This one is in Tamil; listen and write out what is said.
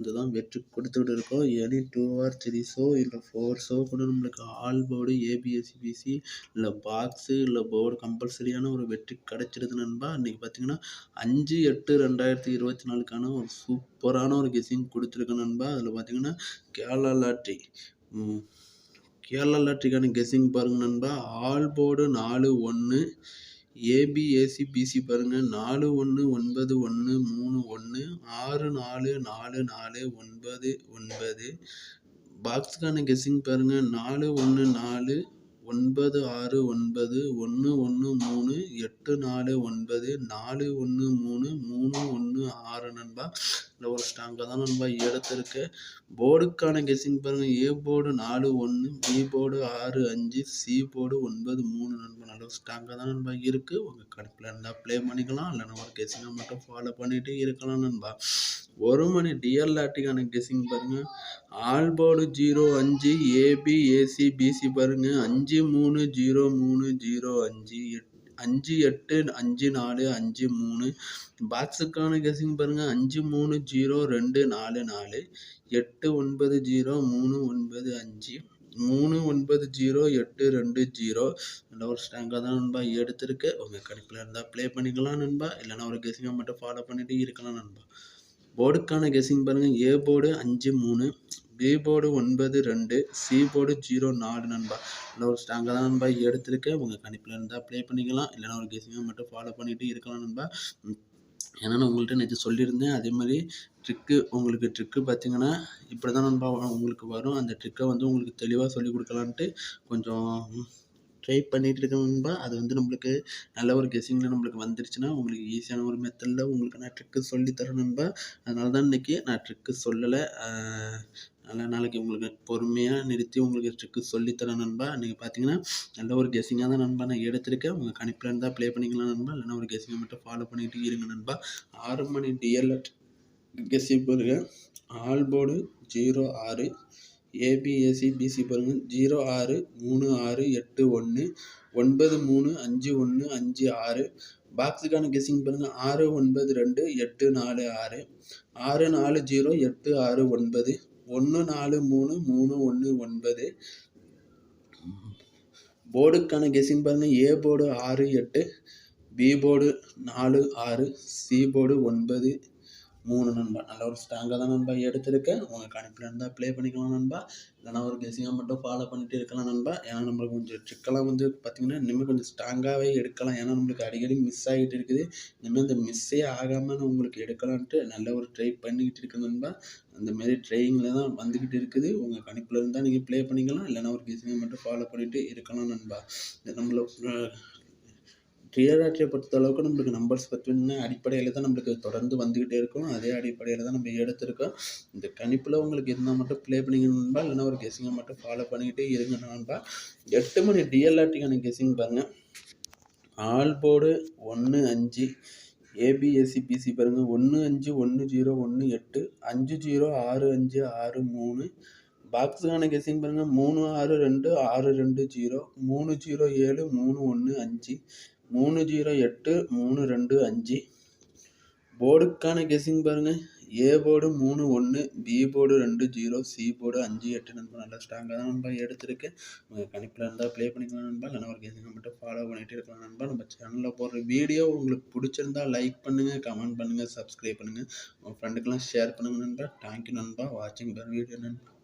வந்து தான் வெற்றி கொடுத்துக்கிட்டு இருக்கோம். Any two or three show இல்லை ஃபோர் ஷோ கூட நம்மளுக்கு ஆல் போர்டு ஏபிஎஸ்சிபிசி இல்லை பாக்ஸு இல்லை போர்டு கம்பல்சரியான ஒரு வெற்றி கிடச்சிடுது நண்பா. அன்றைக்கி பார்த்தீங்கன்னா அஞ்சு எட்டு ரெண்டாயிரத்தி இருபத்தி நாலுக்கான ஒரு சூப்பரான ஒரு கெஸிங் கொடுத்துருக்க நண்பா. அதில் பார்த்தீங்கன்னா கேரளா லாட்ரி. கேரளா லாட்ரிக்கான கெஸிங் பாருங்கள் நண்பா. ஆல் போர்டு நாலு ஒன்று ஏபிஏசி பிசி பாருங்கள் நாலு ஒன்று ஒன்பது ஒன்று மூணு ஒன்று ஆறு நாலு நாலு நாலு ஒன்பது ஒன்பது. பாக்ஸுக்கான கெஸ்ஸிங் பாருங்கள் நாலு ஒன்று நாலு ஒன்பது ஆறு ஒன்பது ஒன்று ஒன்று மூணு எட்டு நாலு ஒன்பது நாலு ஒன்று மூணு மூணு ஒன்று ஆறு நண்பா. ஒரு ஸ்ட்ராங்காக தான் நம்ம எடுத்திருக்கு. போர்டுக்கான கெஸ்ஸிங் பாருங்கள் ஏ போர்டு நாலு ஒன்று பி போர்டு ஆறு அஞ்சு சி போர்டு ஒன்பது மூணு நண்பர் நல்ல ஸ்ட்ராங்காக தான் நண்பா இருக்குது உங்கள் கணக்கில் இருந்தால் ப்ளே பண்ணிக்கலாம். இல்லைன்னா ஒரு கெஸ்ஸிங்கை மட்டும் ஃபாலோ பண்ணிகிட்டே இருக்கலாம் நண்பா. ஒரு மணி டிஎல்ஆர்டிக்கான கெஸ்ஸிங் பாருங்கள் ஆல் போர்டு ஜீரோ அஞ்சு ஏபி ஏசி பிசி பாருங்கள் அஞ்சு மூணு ஜீரோ மூணு ஜீரோ அஞ்சு எட்டு அஞ்சு எட்டு அஞ்சு நாலு அஞ்சு மூணு. பாக்ஸுக்கான கெஸ்ஸிங் பாருங்கள் அஞ்சு மூணு ஜீரோ ரெண்டு நாலு நாலு. எட்டு ஒன்பது ஜீரோ மூணு ஒன்பது அஞ்சு. மூணு ஒன்பது ஜீரோ எட்டு ரெண்டு ஜீரோ. நல்ல ஒரு ஸ்ட்ராங்காக தான் நண்பா எடுத்திருக்கு. உங்கள் கணிப்பில் இருந்தால் ப்ளே பண்ணிக்கலாம் நண்பா. இல்லைனா ஒரு கெஸ்ஸிங்கை மட்டும் ஃபாலோ பண்ணிகிட்டே இருக்கலாம் நண்பா. போர்டுக்கான கெஸ்ஸிங் பாருங்கள் ஏ போர்டு அஞ்சு மூணு பி போர்டு ஒன்பது ரெண்டு சி போர்டு ஜீரோ நாலு நண்பா. இல்லை ஒரு ஸ்ட்ராங்காக தான் நண்பா எடுத்திருக்கேன் உங்கள் கணிப்பில் இருந்தால் ப்ளே பண்ணிக்கலாம். இல்லைனா ஒரு கெஸிங்கை மட்டும் ஃபாலோ பண்ணிகிட்டு இருக்கலாம் நண்பா. ஏன்னா நான் உங்கள்கிட்ட நேற்று சொல்லியிருந்தேன். அதே மாதிரி ட்ரிக்கு உங்களுக்கு ட்ரிக்கு பார்த்தீங்கன்னா இப்படி தான் நண்பா உங்களுக்கு வரும். அந்த ட்ரிக்கை வந்து உங்களுக்கு தெளிவாக சொல்லி கொடுக்கலான்ட்டு கொஞ்சம் ட்ரை பண்ணிகிட்டு இருக்கேன் நண்பா அது வந்து நம்மளுக்கு நல்ல ஒரு கெஸிங்கில் நம்மளுக்கு வந்துருச்சுன்னா உங்களுக்கு ஈஸியான ஒரு மெத்தடில் உங்களுக்கு நான் ட்ரிக்கு சொல்லித்தரேன் நண்பா அதனால தான் இன்றைக்கி நான் ட்ரிக்கு சொல்லலை. அதனால் நாளைக்கு உங்களுக்கு பொறுமையாக நிறுத்தி உங்களுக்கு ட்ரிக்கு சொல்லித்தரேன் நண்பா நீங்கள் பார்த்தீங்கன்னா நல்ல ஒரு கெஸ்ஸிங்காக தான் நண்பா நான் எடுத்திருக்கேன். உங்கள் கணிப்பில் இருந்தால் ப்ளே பண்ணிக்கலாம் நண்பா இல்லைனா ஒரு கெஸிங்கை மட்டும் ஃபாலோ பண்ணிட்டு இருங்க நண்பா. ஆறு மணி டிஎல்எட் கெஸ்ஸிங் பாருங்கள் ஆல் போர்டு ஜீரோ ஆறு. ஏபிஎஸ்சி பிசி பாருங்கள் ஜீரோ ஆறு மூணு ஆறு எட்டு ஒன்று ஒன்பது மூணு அஞ்சு ஒன்று அஞ்சு ஆறு. பாக்ஸுக்கான கெஸ்ஸிங் பாருங்கள் ஆறு ஒன்பது ரெண்டு எட்டு நாலு ஆறு. ஆறு நாலு ஜீரோ எட்டு ஆறு ஒன்பது. ஒன்று நாலு மூணு மூணு ஒன்று ஒன்பது. போர்டுக்கான கெஸ்ஸிங் பாருங்கள் ஏ போர்டு ஆறு எட்டு. பி போர்டு நாலு ஆறு. சி போர்டு ஒன்பது. மூணு நண்பா நல்ல ஒரு ஸ்ட்ராங்காக தான் நண்பா எடுத்திருக்கேன் உங்கள் கணிப்பில் இருந்தால் ப்ளே பண்ணிக்கலாம் நண்பா. இல்லைனா ஒரு கெஸிங்காக மட்டும் ஃபாலோ பண்ணிட்டு இருக்கலாம் நண்பா. ஏன்னா நம்மளுக்கு கொஞ்சம் ட்ரிக்கெல்லாம் வந்து பார்த்திங்கன்னா இனிமேல் கொஞ்சம் ஸ்ட்ராங்காகவே எடுக்கலாம். ஏன்னா நம்மளுக்கு அடிக்கடி மிஸ் ஆகிட்டு இருக்குது. இனிமேல் இந்த மிஸ்ஸே ஆகாமல் உங்களுக்கு எடுக்கலான்ட்டு நல்ல ஒரு ட்ரை பண்ணிக்கிட்டு இருக்கேன் நண்பா. அந்த மாரி தான் வந்துக்கிட்டு இருக்குது. உங்கள் கணிப்பில் இருந்தால் நீங்கள் ப்ளே பண்ணிக்கலாம். இல்லைனா ஒரு கெஸிங்கை மட்டும் ஃபாலோ பண்ணிட்டு இருக்கலாம் நண்பா. நம்மளை டிஆர்ஆர்டியை பொறுத்த அளவுக்கு நம்மளுக்கு நம்பர்ஸ் பற்றின அடிப்படையில் தான் நம்மளுக்கு தொடர்ந்து வந்துக்கிட்டே இருக்கும். அதே அடிப்படையில் தான் நம்ம எடுத்திருக்கோம். இந்த கணிப்பில் உங்களுக்கு இருந்தால் மட்டும் ப்ளே பண்ணிக்கணும்பா இல்லைனா ஒரு கெஸிங்கை மட்டும் ஃபாலோ பண்ணிக்கிட்டே இருங்க நண்பா. எட்டு மணி டிஎல்ஆர்டிக்கான கெஸிங் பாருங்கள் ஆல் போர்டு ஒன்று அஞ்சு ஏபிஎஸ்சி பிசி பாருங்கள் ஒன்று அஞ்சு ஒன்று ஜீரோ ஒன்று எட்டு அஞ்சு ஜீரோ ஆறு அஞ்சு ஆறு மூணு. பாக்ஸுக்கான கெஸிங் பாருங்கள் மூணு ஆறு ரெண்டு ஆறு ரெண்டு ஜீரோ மூணு ஜீரோ ஏழு மூணு ஒன்று அஞ்சு. மூணு ஜீரோ எட்டு மூணு ரெண்டு அஞ்சு. போர்டுக்கான கெஸ்ஸிங் பாருங்கள் ஏ போர்டு மூணு ஒன்று பி போர்டு ரெண்டு ஜீரோ சி போர்டு அஞ்சு எட்டு நண்பா நல்லா ஸ்ட்ராங்காக தான் நண்பா எடுத்திருக்கேன் உங்கள் கணிப்பில் இருந்தால் ப்ளே பண்ணிக்கலாம் நண்பா. இல்லைனா ஒரு கெஸிங்கை மட்டும் ஃபாலோ பண்ணிகிட்டே இருக்கலாம் நண்பா. நம்ம சேனலில் போடுற வீடியோ உங்களுக்கு பிடிச்சிருந்தா லைக் பண்ணுங்கள் கமெண்ட் பண்ணுங்கள் சப்ஸ்கிரைப் பண்ணுங்கள் உங்கள் ஃப்ரெண்டுக்கெல்லாம் ஷேர் பண்ணுங்கள் நண்பா. தேங்க்யூ நண்பா. வாட்சிங் பர் வீடியோ நண்பா.